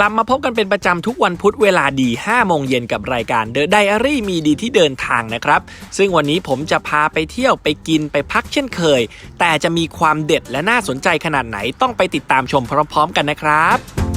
กลับมาพบกันเป็นประจำทุกวันพุธเวลาดี 5 โมงเย็นกับรายการ The Diary มีดีที่เดินทางนะครับ ซึ่งวันนี้ผมจะพาไปเที่ยวไปกินไปพักเช่นเคย แต่จะมีความเด็ดและน่าสนใจขนาดไหนต้องไปติดตามชมพร้อมๆ กันนะครับ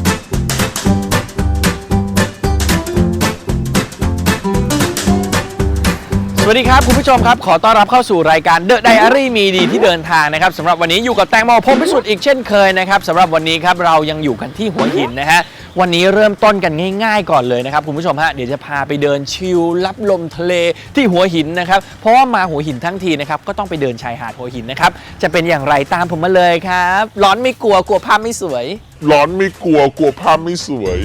สวัสดีครับ คุณผู้ชมครับ ขอต้อนรับเข้าสู่รายการ The Diary มีดีที่เดินทางนะครับสำหรับวันนี้อยู่กับแตงโมพรหมพิสุทธิ์อีกเช่นเคยนะครับสำหรับวันนี้ครับเรายังอยู่กันที่หัวหินนะฮะวันนี้เริ่มต้นกันง่าย ๆ ก่อนเลยนะครับคุณผู้ชมฮะเดี๋ยวจะพาไปเดินชิลรับลมทะเลที่หัวหินนะครับเพราะว่ามาหัวหินทั้งทีนะครับก็ต้องไปเดินชายหาดหัวหินนะครับจะเป็นอย่างไรตามผมมาเลยครับร้อนไม่กลัวกลัวภาพไม่สวย ร้อนไม่กลัวกลัวภาพไม่สวย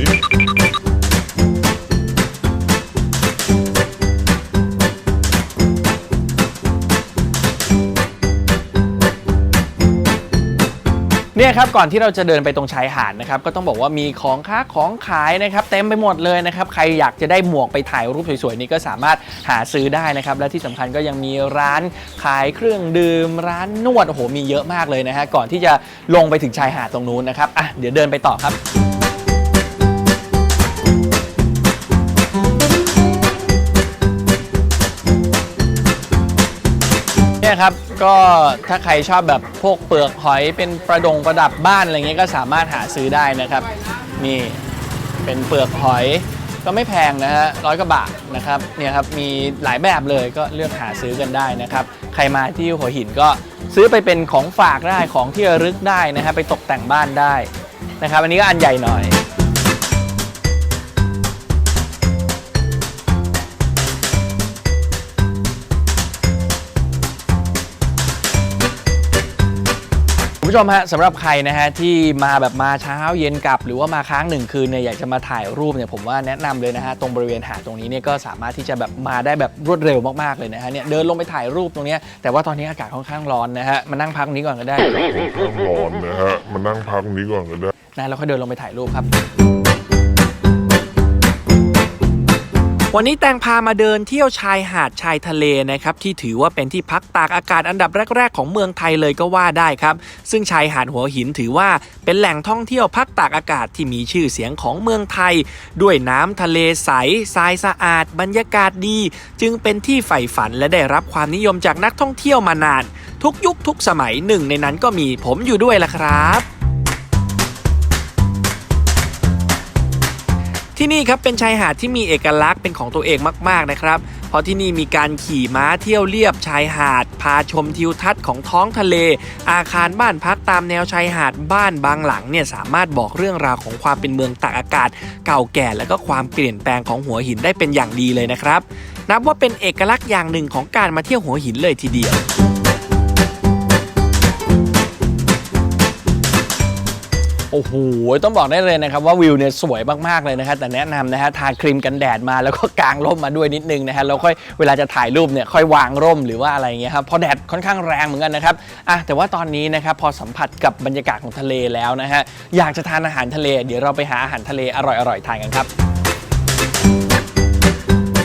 เนี่ยครับก่อนที่เราจะเดินไปตรงชายหาดนะครับก็ต้องบอกว่ามีของค้าของขายนะครับเต็มไปหมดเลยนะครับใครอยากจะได้หมวกไปถ่ายรูปสวยๆนี่ก็สามารถหาซื้อได้นะครับและที่สำคัญก็ยังมีร้านขายเครื่องดื่ม ร้านนวดโอ้โหมีเยอะมากเลยนะฮะก่อนที่จะลงไปถึงชายหาดตรงนู้นนะครับอะเดี๋ยวเดินไปต่อครับ ครับ ก็ถ้าใครชอบแบบพวกเปลือกหอยเป็นประดงประดับบ้านอะไรเงี้ยก็สามารถหาซื้อได้นะครับ นี่เป็นเปลือกหอยก็ไม่แพงนะฮะร้อยกว่าบาทนะครับเนี่ยครับมีหลายแบบเลยก็เลือกหาซื้อกันได้นะครับ ใครมาที่หัวหินก็ซื้อไปเป็นของฝากได้ของที่ระลึกได้นะครับไปตกแต่งบ้านได้นะครับ อันนี้ก็อันใหญ่หน่อย ผู้ชมฮะสำหรับใครนะฮะที่มาแบบมาเช้าเย็นกลับ หรือว่ามาค้างหนึ่งคืนเนี่ยอยากจะมาถ่ายรูปเนี่ยผมว่าแนะนำเลยนะฮะตรงบริเวณหาดตรงนี้เนี่ยก็สามารถที่จะแบบมาได้แบบรวดเร็วมากๆเลยนะฮะเนี่ยเดินลงไปถ่ายรูปตรงเนี้ยแต่ว่าตอนนี้อากาศค่อนข้างร้อนนะฮะมานั่งพักตรงนี้ก่อนก็ได้ข้างร้อนนะฮะมานั่งพักนี้ก่อนก็ได้นะแล้วค่อยเดินลงไปถ่ายรูปครับ วันนี้แตงพามาเดินเที่ยวชายหาดชายทะเลนะครับที่ถือว่าเป็นที่พักตากอากาศอันดับแรก ๆ ของเมืองไทยเลยก็ว่าได้ครับ ซึ่งชายหาดหัวหินถือว่าเป็นแหล่งท่องเที่ยวพักตากอากาศที่มีชื่อเสียงของเมืองไทย ด้วยน้ำทะเลใสทรายสะอาด บรรยากาศดี จึงเป็นที่ใฝ่ฝันและได้รับความนิยมจากนักท่องเที่ยวมานาน ทุกยุคทุกสมัยหนึ่งในนั้นก็มีผมอยู่ด้วยล่ะครับ ที่นี่ครับเป็นชายหาดที่มีเอกลักษณ์เป็นของตัวเองมาก ๆ นะครับ เพราะที่นี่มีการขี่ม้าเที่ยวเลียบชายหาด พาชมทิวทัศน์ของท้องทะเล อาคารบ้านพักตามแนวชายหาดบ้านบางหลังเนี่ยสามารถบอกเรื่องราวของความเป็นเมืองตากอากาศ เก่าแก่และก็ความเปลี่ยนแปลงของหัวหินได้เป็นอย่างดีเลยนะครับ นับว่าเป็นเอกลักษณ์อย่างหนึ่งของการมาเที่ยวหัวหินเลยทีเดียว อ้โห ต้องบอกได้เลยนะครับว่าวิวเนี่ยสวยมากๆเลยนะครับแต่แนะนำนะฮะทาครีมกันแดดมาแล้วก็กางร่มมาด้วยนิดนึงนะฮะแล้วค่อยเวลาจะถ่ายรูปเนี่ยค่อยวางร่มหรือว่าอะไรเงี้ยครับเพราะแดดค่อนข้างแรงเหมือนกันนะครับอะแต่ว่าตอนนี้นะครับพอสัมผัสกับบรรยากาศของทะเลแล้วนะฮะอยากจะทานอาหารทะเล เดี๋ยวเราไปหาอาหารทะเลอร่อยๆทานกันครับ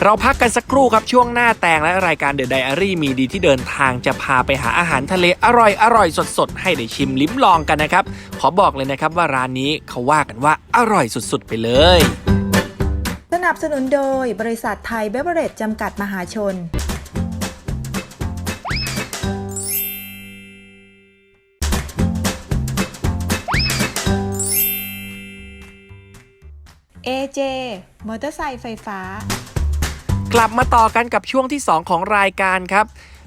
เราพักกันสักครู่ครับช่วงหน้าแตงและรายการ The Diary มีดีที่เดินทางจะพาไปหาอาหารทะเลอร่อยอร่อยสดๆ ให้ได้ชิมลิ้มลองกันนะครับ ขอบอกเลยนะครับว่าร้านนี้เขาว่ากันว่าอร่อยสุดๆ ไปเลย สนับสนุนโดยบริษัทไทยเบเวอร์เรจจำกัดมหาชน AJ มอเตอร์ไซค์ไฟฟ้า กลับมาต่อกันกับช่วงที่ 2 ของรายการครับ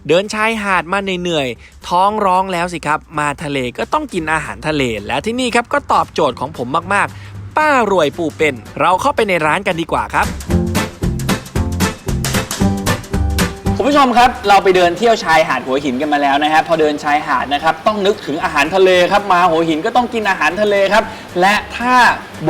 เดินชายหาดมาเหนื่อยๆท้องร้องแล้วสิครับ มาทะเลก็ต้องกินอาหารทะเล และที่นี่ครับก็ตอบโจทย์ของผมมากๆ ป้ารวยปูเป็น เราเข้าไปในร้านกันดีกว่าครับคุณผู้ชมครับเราไปเดินเที่ยวชายหาดหัวหินกันมาแล้วนะฮะพอเดินชายหาดนะครับต้องนึกถึงอาหารทะเลครับมาหัวหินก็ต้องกินอาหารทะเลครับ และถ้า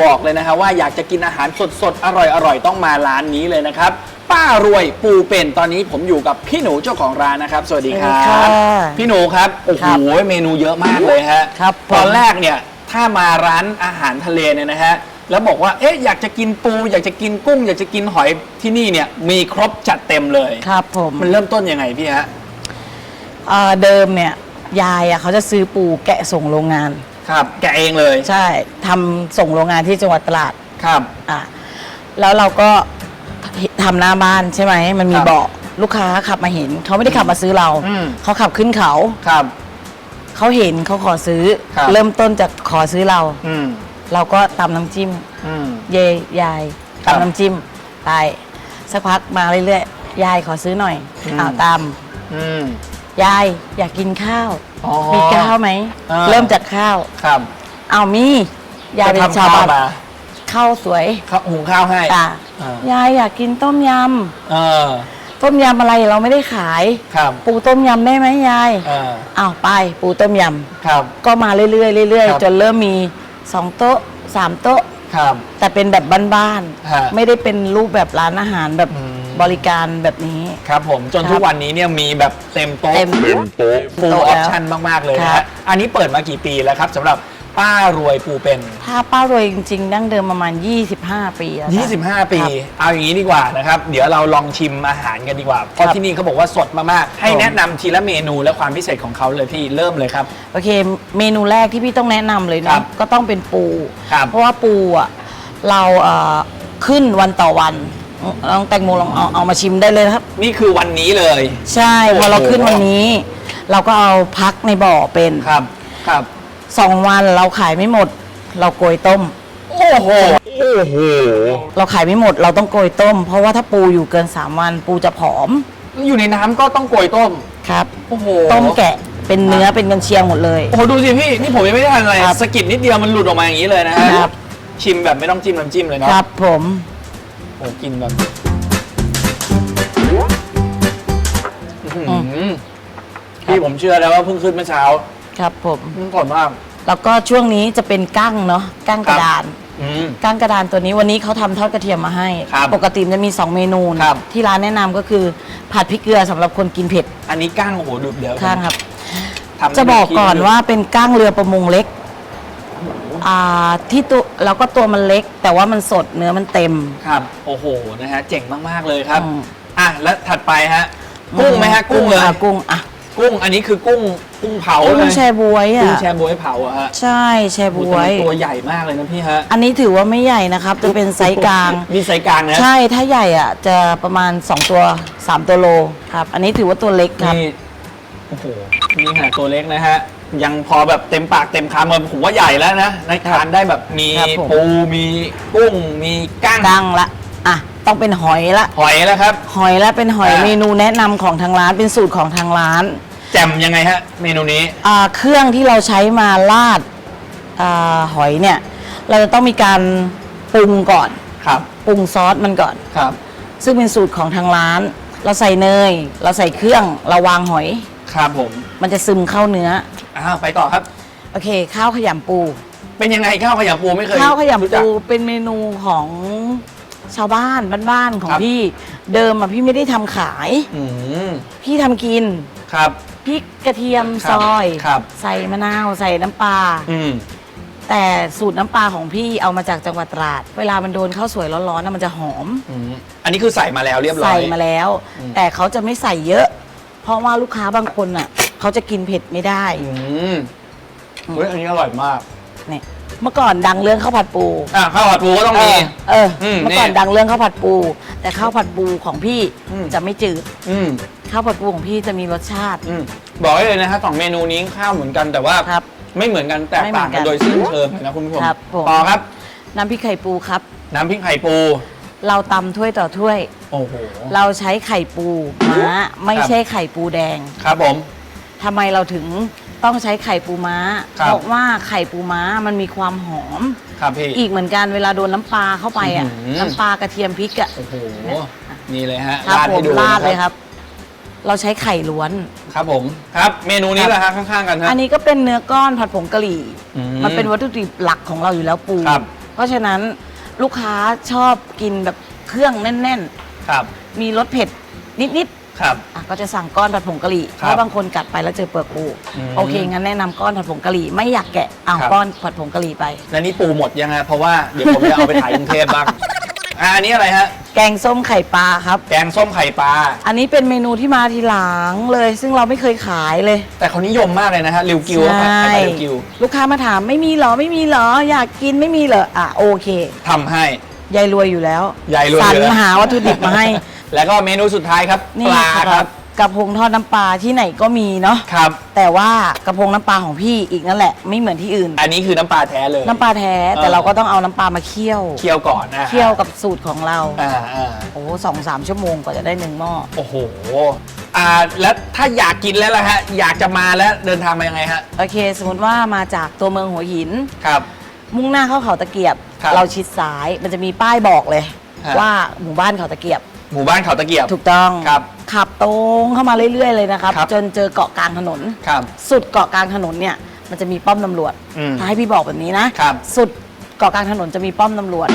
บอกเลยนะฮะว่าอยากจะกินอาหารสดๆอร่อยๆต้องมาร้านนี้เลยนะครับ ป้ารวยปูเป็นตอนนี้ผมอยู่กับพี่หนูเจ้าของร้านนะครับ สวัสดีครัสวัสดีค่ะบพี่หนูครับโอ้โหเมนูเยอะมากเลยฮะครับผม ตอนแรกเนี่ยถ้ามาร้านอาหารทะเลเนี่ยนะฮะแล้วบอกว่าเอ๊ะอยากจะกินปู อยากจะกินกุ้ง อยากจะกินหอยที่นี่เนี่ยมีครบจัดเต็มเลย ครับผมมันเริ่มต้นยังไงพี่ฮะเอ่อเดิมเนี่ยยายอะเขาจะซื้อปูแกะส่งโรงงาน ครับ แกะเองเลยใช่ทำส่งโรงงานที่จังหวัดตราดครับ อะแล้วเราก็ ทำหน้าบ้านใช่ไหมมันมีครับเบาะลูกค้าขับมาเห็น เขาไม่ได้ขับมาซื้อเราอืม เขาขับขึ้นเขา ครับ เขาเห็นเขาขอซื้อ ครับ เริ่มต้นจากขอซื้อเรา อืมเราก็ตำน้ำจิ้ม อืม เยยายครับตำน้ำจิ้มไปสักพักมาเรื่อยๆยายขอซื้อหน่อยอืม อ้าวตอืมำยายอยากกินข้าว อ๋อมีข้าวไหม อ่า เริ่มจากข้าว ครับ เอามียายเป็นก็ทำชาวข้บ้านมา ข้าวสวยข้าวหุงข้าวให้อะอ่ายายอยากกินต้มยเออำต้มยำอะไรเราไม่ได้ขาย ครับปูต้มยำได้ไหมยายเออเอาไปปูต้มยครับำก็มาเรื่อยๆเรื่อยครับ ๆจนเริ่มมีสองโต๊ะสามโต๊ะ ครับ แต่เป็นแบบบ้านฮะๆไม่ได้เป็นรูปแบบร้านอาหารแบบอืม บริการแบบนี้ ครับผมจนครับทุกวันนี้เนี่ยมีแบบเต็มโต๊ะเต็มเต็มโต๊ะฟูลโต๊ะอแล้วอปชั่นมาก ๆ เลยนะครัฮะบ อันนี้เปิดมากี่ปีแล้วครับสำหรับ ป้ารวยปูเป็น ถ้าป้ารวยจริง ๆ ดั้งเดิมประมาณ 25 ปีแล้วค่ะ 25 ปี ครับเอาอย่างนี้ดีกว่านะครับ เดี๋ยวเราลองชิมอาหารกันดีกว่า เพราะครับ ที่นี่เขาบอกว่าสดมากๆ ให้ผมแนะนำทีละเมนูและความพิเศษของเขาเลยพี่เริ่มเลยครับ โอเค เมนูแรกที่พี่ต้องแนะนำเลยครันะบก็ต้องเป็นปู ครับเพราะว่าปูอะเราเอ่อขึ้นวันต่อวันลองแตงโมลองเอาเอามาชิมได้เลยนะครับ นี่คือวันนี้เลย ใช่พอเราขึ้นวันนี้ เราก็เอาพักในบ่อเป็น ครับ ครับ สองวันเราขายไม่หมด เราโกยต้ม โอ้โห โอ้โห เราขายไม่หมดเราต้องโกยต้ม เพราะว่าถ้าปูอยู่เกิน 3 วันปูจะผอมอยู่ในน้ำก็ต้องโกยต้ม ครับ โอ้โห ต้มแกะเป็นเนื้อเป็นกันเชียงหมดเลย โอ้โหดูสิพี่ นี่ผมยังไม่ได้ทานอะไรครับสะกิดนิดเดียวมันหลุดออกมาอย่างนี้เลยนะฮะครับ ชิมแบบไม่ต้องจิ้มน้ำจิ้มเลยเนาะครับผมโอ้กินแบบอื้อหือพี่ผมเชื่อแล้วว่าเพิ่งขึ้นเมื่อเช้าครับผมมันก่อนมาก แล้วก็ช่วงนี้จะเป็นกั้งเนาะกั้งกระดาน อืมกั้งกระดานตัวนี้วันนี้เขาทำทอดกระเทียมมาให้ ครับปกติมันจะมี 2 เมนูนะครับ ที่ร้านแนะนำก็คือผัดพริกเกลือสำหรับคนกินเผ็ดอันนี้ก้างโอ้โหดูเดี๋ยวข้างครับ ทำให้จะบอกดูก่อนว่าเป็นกั้งเรือประมงเล็กอ่าที่ตัวแล้วก็ตัวมันเล็ก แต่ว่ามันสดเนื้อมันเต็ม ครับ โอ้โหนะฮะเจ๋งมากๆเลยครับ อืม อะแล้วถัดไปฮะ กุ้งไหมฮะกุ้งเลย อะกุ้งอะ กุ้งอันนี้คือกุ้งกุ้งเผากุ้เลงยแชบวยกุ้งอะแชบวยเผาอะฮะใช่แชบโอ้โหวแต่ยมันตัวใหญ่มากเลยนะพี่ฮะอันนี้ถือว่าไม่ใหญ่นะครับ จะเป็นไซส์กลาง มีไซส์กลางนะ ใช่ถ้าใหญ่อะ จะประมาณ 2 ตัว 3 ตัวโลครับ อันนี้ถือว่าตัวเล็กครับ นี่โอ้โหนี่ฮะตัวเล็กนะฮะ ยังพอแบบเต็มปากเต็มคำเลยผมว่าใหญ่แล้วนะในทานได้แบบมีครับผม ปูมีกุ้งมีก้างกั้งละอะ ต้องเป็นหอยละหอยแล้วครับ หอยละเป็นหอยอ่า เมนูแนะนำของทางร้านเป็นสูตรของทางร้านแจ่มยังไงฮะ เมนูนี้ อ่าเครื่องที่เราใช้มาราดอ่าหอยเนี่ย เราจะต้องมีการปรุงก่อนครับ ปรุงซอสมันก่อน ครับ ซึ่งเป็นสูตรของทางร้าน เราใส่เนย เราใส่เครื่องเราวางหอย ครับผม มันจะซึมเข้าเนื้ออ้าว ไปต่อครับ โอเค ข้าวขยำปู เป็นยังไงข้าวขยำปูไม่เคยข้าวขรู้ยำจักปูเป็นเมนูของ ชาวบ้านบ้านๆของครับ พี่เดิมอะพี่ไม่ได้ทำขาย อืมพี่ทำกินครับ พริกกระเทียมคซรับอย ครับ ใส่มะนาวใส่น้ำปลาอืมแต่สูตรน้ำปลาของพี่เอามาจากจังหวัดตราด เวลามันโดนข้าวสวยร้อนๆน่ะมันจะหอม อืมอันนี้คือใส่มาแล้วเรียบร้อยใส่มาแล้ว อืม แต่เขาจะไม่ใส่เยอะ เพราะว่าลูกค้าบางคนอะเขาจะกินเผ็ดไม่ได้อืมเฮ้ยอันนี้อร่อยมาก เนี่ย เมื่อก่อนดังเรื่องข้าวผัดปูอะข้าวผัดปูก็ต้องเอมี อเอออมเมื่อก่อนนี่ดังเรื่องข้าวผัดปู แต่ข้าวผัดปูของพี่อืม จะไม่จืดอืมข้าวผัดปูของพี่จะมีรสชาติ อืมบอกไว้เลยนะฮะสองเมนูนี้ข้าวเหมือนกันแต่ว่าครับไม่เหมือนกันแตกต่างไม่เหมืกัอนนกันโดยสิ้นเชิงเลยนะคุณผู้ชมครับผม ต่อครับ น้ำพริกไข่ปูครับ น้ำพริกไข่ปู เราตำถ้วยต่อถ้วย โอ้โห เราใช้ไข่ปูม้าไม่ครับใช่ไข่ปูแดงครับผม ทำไมเราถึง ต้องใช้ไข่ปูม้าครับ เพราะว่าไข่ปูม้ามันมีความหอม ครับพี่ อีกเหมือนกันเวลาโดนน้ำปลาเข้าไปอะอื้อหือ น้ำปลากระเทียมพริกอะ โอ้โห นี่เลยฮะครับราดผให้มดูราดเลยครับ เราใช้ไข่ล้วน ครับผม ครับ เมนูนี้แหละฮะข้างๆกันฮะ อันนี้ก็เป็นเนื้อก้อนผัดผงกะหรี่ อืมมันเป็นวัตถุดิบหลักของเราอยู่แล้วปู ครับ เพราะฉะนั้นลูกค้าชอบกินแบบเครื่องแน่น ครับ ๆ มีรสเผ็ดนิด ครับๆอะก็จะสั่งก้อนผัดผงกะหรี่ครับเพราะบางคนกัดไปแล้วเจอเปลือกปูอืม โอเคงั้นแนะนำก้อนผัดผงกะหรี่ไม่อยากแกะเอาครับก้อนผัดผงกะหรี่ไป แล้วนี่ปูหมดยังไงเพราะว่าเดี๋ยวผมจะเอาไปถ่ายกรุงเทพบ้าง อ่าอันนี้อะไรฮะ แกงส้มไข่ปลาครับ แกงส้มไข่ปลา อันนี้เป็นเมนูที่มาทีหลังเลย ซึ่งเราไม่เคยขายเลยแต่เขานิยมมากเลยนะฮะริวกิวอะครับไข่ปลาริวกิวลูกค้ามาถามไม่มีเหรอไม่มีเหรออยากกินไม่มีเหรออะโอเคทำให้ ยายรวยอยู่แล้วยายรวยสรอยู่รแล้วหาวัตถุดิบมาให้ แล้วก็เมนูสุดท้ายครับนี่ปลาครับกระพงทอดน้ำปลาที่ไหนก็มีเนาะครับ แต่ว่ากระพงน้ำปลาของพี่อีกนั่นแหละไม่เหมือนที่อื่น อันนี้คือน้ำปลาแท้เลย น้ำปลาแท้แต่เออ เราก็ต้องเอาน้ำปลามาเคี่ยวเคี่ยวก่อนนะฮะเคี่ยวกับสูตรของเราอ่าอ่าโอ้โหสองสามชั่วโมงกว่าจะได้หนึ่งหม้อโอ้โหอ่าแล้วถ้าอยากกินแล้วล่ะฮะอยากจะมาแล้วเดินทางมายังไงฮะโอเค สมมติว่ามาจากตัวเมืองหัวหิน ครับ มุ่งหน้าเข้าเขาตะเกียบ ครับเราชิดซ้ายมันจะมีป้ายบอกเลย ฮะ ว่าหมู่บ้านเขาตะเกียบ หมู่บ้านเขาตะเกียบ ถูกต้องครับขับตรงเข้ามาเรื่อย ๆ เลยนะครับ ครับ จนเจอเกาะกลางถนน ครับ สุดเกาะกลางถนนเนี่ยมันจะมีป้อมตำรวจอืมถ้าให้พี่บอกแบบนี้นะครับ สุดเกาะกลางถนนจะมีป้อมตำรวจ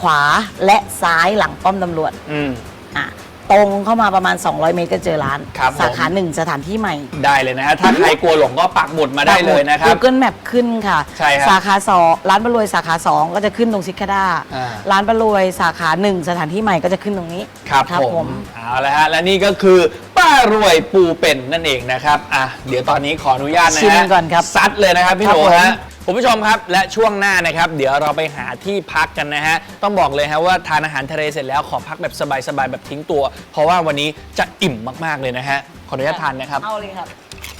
ขวาและซ้ายหลังป้อมตำรวจอืม อะ ตรงเข้ามาประมาณ 200 เมตรก็เจอร้าน ครับสาขาผมหนึ่งสถานที่ใหม่ได้เลยนะฮะถ้าใครกลัวหลงก็ปักหมุดมาได้เลยนะครับ Google Map ขึ้นค่ะ ใช่ครับสาขาสองร้านบรวยสาขา 2 ก็จะขึ้นตรงซิกคาด้าอ่า ร้านบรวยสาขาหนึ่งสถานที่ใหม่ก็จะขึ้นตรงนี้ ครับผมเอาละฮะและนี่ก็คือป้ารวยปูเป็นนั่นเองนะครับอะเดี๋ยวตอนนี้ขออนุญาตนะชิมฮะก่อนครับซัดเลยนะครับพี่ครัหบนูผม ฮะ คุณผู้ชมครับและช่วงหน้านะครับ เดี๋ยวเราไปหาที่พักกันนะฮะ ต้องบอกเลยฮะว่าทานอาหารทะเลเสร็จแล้วขอพักแบบสบายๆแบบทิ้งตัว เพราะว่าวันนี้จะอิ่มมากๆเลยนะฮะ ขออนุญาตทานนะครับ เอาเลยครับ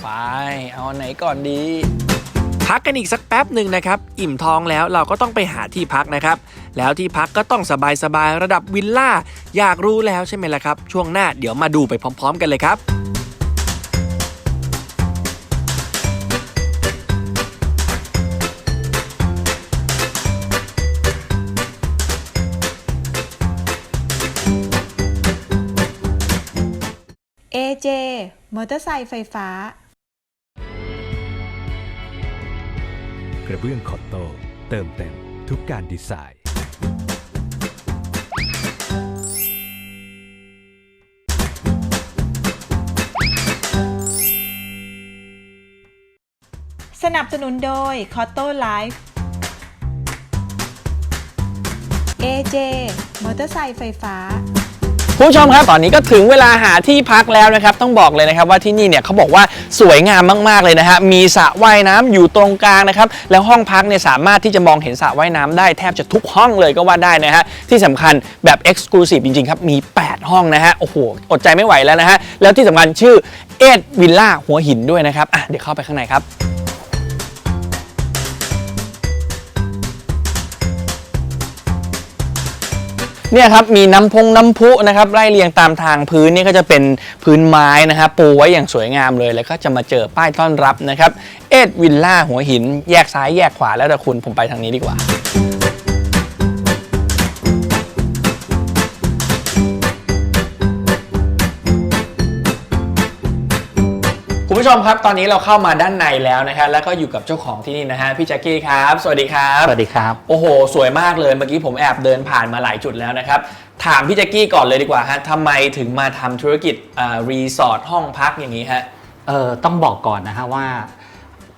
ไปเอาอันไหนก่อนดี พักกันอีกสักแป๊บหนึ่งนะครับ อิ่มท้องแล้วเราก็ต้องไปหาที่พักนะครับ แล้วที่พักก็ต้องสบายๆระดับวิลล่า อยากรู้แล้วใช่ไหมล่ะครับ ช่วงหน้าเดี๋ยวมาดูไปพร้อม ๆ กันเลยครับ มอเตอร์ไซค์ไฟฟ้า กระเบื้องคอตโต้เติมเต็มทุกการดีไซน์สนับสนุนโดย c o t t o Life AJ มอเตอร์ไซค์ไฟฟ้า ผู้ชมครับตอนนี้ก็ถึงเวลาหาที่พักแล้วนะครับ ต้องบอกเลยนะครับว่าที่นี่เนี่ยเขาบอกว่าสวยงามมาก ๆ เลยนะฮะมีสระว่ายน้ำอยู่ตรงกลางนะครับ แล้วห้องพักเนี่ยสามารถที่จะมองเห็นสระว่ายน้ำได้แทบจะทุกห้องเลยก็ว่าได้นะฮะที่สำคัญแบบ Exclusive จริง ๆ ครับ มี 8 ห้องนะฮะโอ้โหอดใจไม่ไหวแล้วนะฮะแล้วที่สำคัญชื่อเอ็ดวิลล่าหัวหินด้วยนะครับอะเดี๋ยวเข้าไปข้างในครับ เนี่ยครับมีน้ำพงน้ำพุนะครับไล่เรียงตามทางพื้นนี่ก็จะเป็นพื้นไม้นะครับปูไว้อย่างสวยงามเลย แล้วก็จะมาเจอป้ายต้อนรับนะครับเอ็ดวิลล่าหัวหิน แยกซ้ายแยกขวาแล้วแต่คุณผมไปทางนี้ดีกว่า ผู้ชมครับตอนนี้เราเข้ามาด้านในแล้วนะครับแล้วก็อยู่กับเจ้าของที่นี่นะฮะพี่แจ็คกี้ครับ สวัสดีครับสวัสดีครับ โอ้โห สวยมากเลยเมื่อกี้ผมแอบเดินผ่านมาหลายจุดแล้วนะครับ ถามพี่แจ็กกี้ก่อนเลยดีกว่าฮะทำไมถึงมาทำธุรกิจอ่ารีสอร์ทห้องพักอย่างนี้ฮะเออต้องบอกก่อนนะฮะว่า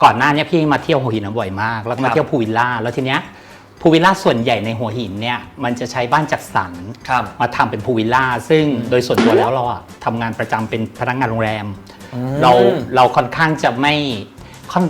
ก่อนหน้าเนี้พี่มาเที่ยวหัวหินบ่อยมาก แล้วก็ครัมาบเที่ยวพูลวิลล่าแล้วทีเนี้ยพูลวิลล่าส่วนใหญ่ในหัวหินเนี่ยมันจะใช้บ้านจัดสรรครับมาทำเป็นพูลวิลล่าซึ่งโดยส่วนตัวแล้วเราอะทำงานประจำเป็นพนักงานโรงแรม เราเราค่อนข้างจะไม่ค่อน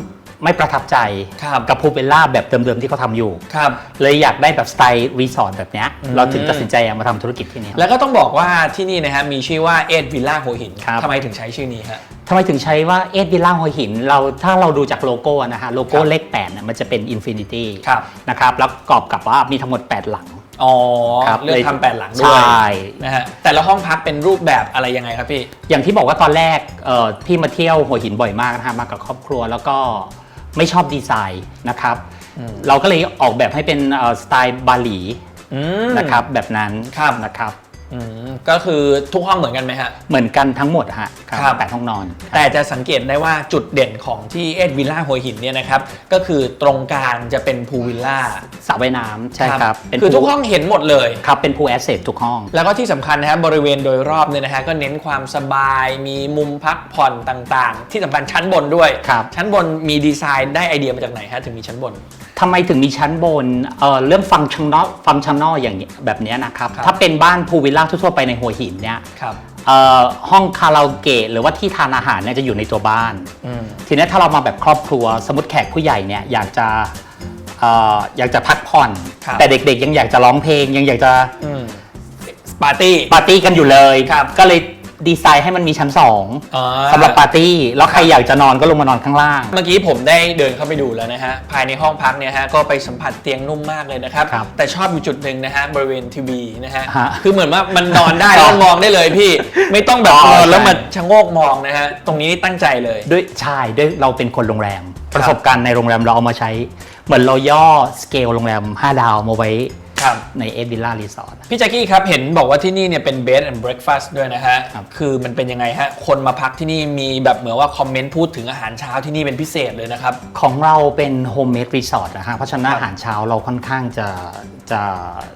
ไม่ประทับใจครับกับพูลวิลล่าแบบเดิมๆที่เขาทำอยู่ครับเลยอยากได้แบบสไตล์รีสอร์ทแบบเนี้ยอืมเราถึงตัดสินใจมาทำธุรกิจที่นี่แล้วก็ต้องบอกว่าที่นี่นะฮะมีชื่อว่าเอ็ดวิลล่าหัวหินครับทำไมถึงใช้ชื่อนี้ฮะทำไมถึงใช้ว่าเอ็ดวิลล่าหัวหิน เราถ้าเราดูจากโลโก้นะฮะโลโก้ครับเลข8เนี่ยมันจะเป็นอินฟินิตี้ครับนะครับแล้วประกอบกับว่ามีทั้งหมด 8 หลัง อ๋อครับเลือกเลยทำแปดหลังด้วยใช่นะฮะแต่ละห้องพักเป็นรูปแบบอะไรยังไงครับพี่ อย่างที่บอกว่าตอนแรกเอ่อพี่มาเที่ยวหัวหินบ่อยมากนะฮะมากับครอบครัวแล้วก็ไม่ชอบดีไซน์นะครับ อืม เราก็เลยออกแบบให้เป็นเอ่อสไตล์บาหลีอืม นะครับแบบนั้นครับ นะครับ อืมก็คือทุกห้องเหมือนกันไหมฮะ เหมือนกันทั้งหมดฮะครับแปดห้องนอนแต่จะสังเกตได้ว่าจุดเด่นของที่เอ็ดวิลล่าหัวหินเนี่ยนะครับ ก็คือตรงกลางจะเป็นพูลวิลล่าสระว่ายน้ำใช่ครับเป็นคือทุกห้องเห็นหมดเลย ครับเป็นพูแอสเซททุกห้อง แล้วก็ที่สำคัญนะครับบริเวณโดยรอบเนี่ยนะฮะก็เน้นความสบายมีมุมพักผ่อนต่างๆ ที่สำคัญชั้นบนด้วย ครับ ชั้นบนมีดีไซน์ได้ไอเดียมาจากไหนฮะถึงมีชั้นบน ทำไมถึงมีชั้นบนเอ่อเรื่องฟังชั่นนอลฟังชั่นนอลอย่างเงี้ยแบบเนี้ยนะครับ ครับ ถ้าเป็นบ้านพูวิลล่าทั่วๆไปในหัวหินเนี่ยครับ เอ่อห้องคาราโอเกะหรือว่าที่ทานอาหารเนี่ยจะอยู่ในตัวบ้าน อืม ทีนี้ถ้าเรามาแบบครอบครัวสมมติแขกผู้ใหญ่เนี่ยอยากจะเอ่ออยากจะพักผ่อน ครับ แต่เด็กๆยังอยากจะร้องเพลงยังอยากจะอืมปาร์ตี้ ปาร์ตี้กันอยู่เลย ครับ ก็เลย ดีไซน์ให้มันมีชั้นสองอ๋อสำหรับปาร์ตี้ แล้วใครอยากจะนอนก็ลงมานอนข้างล่าง เมื่อกี้ผมได้เดินเข้าไปดูแล้วนะฮะ ภายในห้องพักเนี่ยฮะ ก็ไปสัมผัสเตียงนุ่มมากเลยนะครับ ครับแต่ชอบอยู่จุดหนึ่งนะฮะ บริเวณทีวีนะฮะ ฮะคือเหมือนว่ามันนอนได้ แล้วมองได้เลยพี่ ไม่ต้องแบบอ๋อนอนแล้วใช่ มาชะโงกมองนะฮะ ตรงนี้นี่ตั้งใจเลย ด้วยใช่ด้วยเราเป็นคนโรงแรมครับประสบการณ์ในโรงแรมเราเอามาใช้ เหมือนเราย่อสเกลโรงแรม 5 ดาวมาไว้ ครับ ในเอวิลล่ารีสอร์ท พี่แจ็คกี้ครับ เห็นบอกว่าที่นี่เนี่ยเป็น bed and breakfast ด้วยนะฮะครับ คือมันเป็นยังไงฮะ คนมาพักที่นี่มีแบบเหมือนว่าคอมเมนต์พูดถึงอาหารเช้าที่นี่เป็นพิเศษเลยนะครับ ของเราเป็นโฮมเมดรีสอร์ทนะฮะเพราะฉะนั้นครับอาหารเช้าเราค่อนข้างจะจะ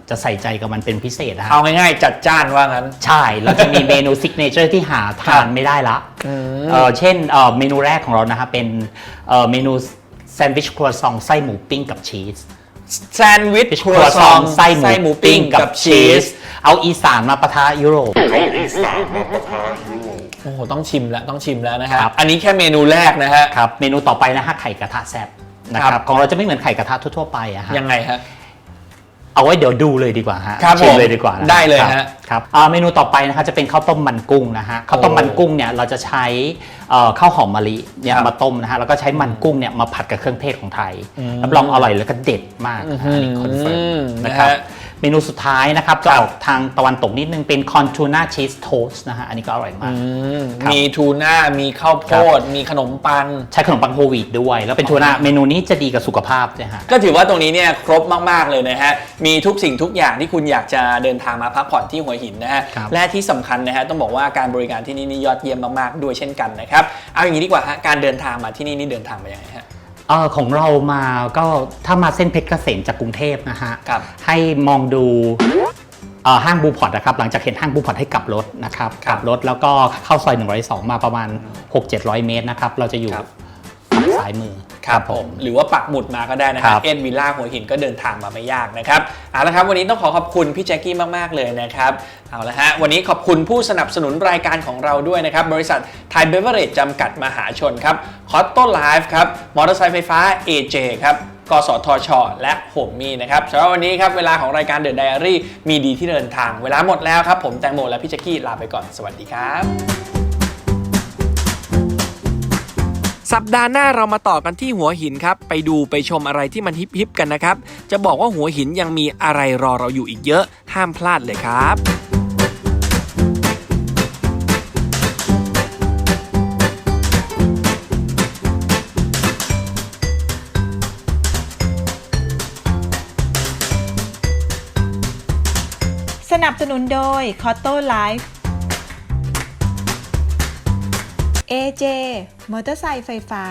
จะใส่ใจกับมันเป็นพิเศษนะฮะเอาง่ายๆ จัดจ้านว่างั้น ใช่เราจะมีเมนูซิกเนเจอร์ที่หาทานไม่ได้ละอืมเอ่อเช่นเอ่อเมนูแรกของเรานะฮะเป็นเอ่อเมนูแซนด์วิชครัวซองไส้หมูปิ้งกับชีส แซนด์วิชครัวซองไส้หมูปิ้งกับชีสสเอาอีสานมาปะทะยุโรปโอ้โห ต้องชิมแล้ว ต้องชิมแล้วนะฮะครับ อันนี้แค่เมนูแรกนะฮะ ครับ เมนูต่อไปนะฮะไข่กระทะแซ่บนะคครัรับบของเราจะไม่เหมือนไข่กระทะทั่วๆไปอะฮะ ยังไงฮะ เอาไว้เดี๋ยวดูเลยดีกว่าฮะครับชิมผมเลยดีกว่านะได้เลยครับฮะครับอ่าเมนูต่อไปนะคะจะเป็นข้าวต้มมันกุ้งนะฮะข้าวต้มมันกุ้งเนี่ยเราจะใช้เอ่อข้าวหอมมะลิเนี่ยครับมาต้มนะฮะแล้วก็ใช้มันกุ้งเนี่ยมาผัดกับเครื่องเทศของไทยอืมรับรองอร่อยแล้วก็เด็ดมากนะฮะอันนี้คอนเฟิร์มอืมนะครับ นะฮะ เมนูสุดท้ายนะครับจะครับออกทางตะวันตกนิดนึงเป็นคอนทูน่าชีสโทสนะฮะอันนี้ก็อร่อยมากอืมครับมีทูน่ามีข้าวโพด มีขนมปัง ใช้ขนมปังโฮลวีตด้วย แล้วเป็นทูน่าเมนูนี้จะดีกับสุขภาพนะฮะก็ถือว่าตรงนี้เนี่ยครบมากๆเลยนะฮะ มีทุกสิ่งทุกอย่างที่คุณอยากจะเดินทางมาพักผ่อนที่หัวหินนะฮะครับและที่สำคัญนะฮะต้องบอกว่าการบริการที่นี่นี่ยอดเยี่ยมมากๆด้วยเช่นกันนะครับเอาอย่างนี้ดีกว่าฮะการเดินทางมาที่นี่นี่เดินทางมาอย่างไรฮะ เออของเรามาก็ถ้ามาเส้นเพชรเกษมจากกรุงเทพนะฮะครับ ให้มองดูเอ่อห้างบูพอร์ตนะครับ หลังจากเห็นห้างบูพอร์ตให้กลับรถนะครับครักบลับรถแล้วก็เข้าซอย102มาประมาณ 6-700 เมตรนะครับ เราจะอยู่ครับฝั่งซ้ายมือ ครับผมหรือว่าปักหมุดมาก็ได้นะคครัรับบเอ็นวิลล่าหัวหินก็เดินทางมาไม่ยากนะครับเอาละครับวันนี้ต้องขอขอบคุณพี่แจ็คกี้มาก ๆ เลยนะครับเอาละฮะวันนี้ขอบคุณผู้สนับสนุนรายการของเราด้วยนะครับบริษัทไทยเบเวอร์เรจจำกัดมหาชนครับคอตโต้ไลฟ์ครับมอเตอร์ไซค์ไฟฟ้า AJ ครับกสทช และโฮมมี่นะครับสำหรับวันนี้ครับเวลาของรายการเดอะไดอารี่มีดีที่เดินทาง เวลาหมดแล้วครับ ผมแตงโมและพี่แจ็คกี้ลาไปก่อนสวัสดีครับ สัปดาห์หน้าเรามาต่อกันที่หัวหินครับ ไปดูไปชมอะไรที่มันฮิปฮิปๆกันนะครับ จะบอกว่าหัวหินยังมีอะไรรอเราอยู่อีกเยอะ ห้ามพลาดเลยครับสนับสนุนโดย c o t t o Life AJ มอเตอร์ไซค์ไฟฟ้า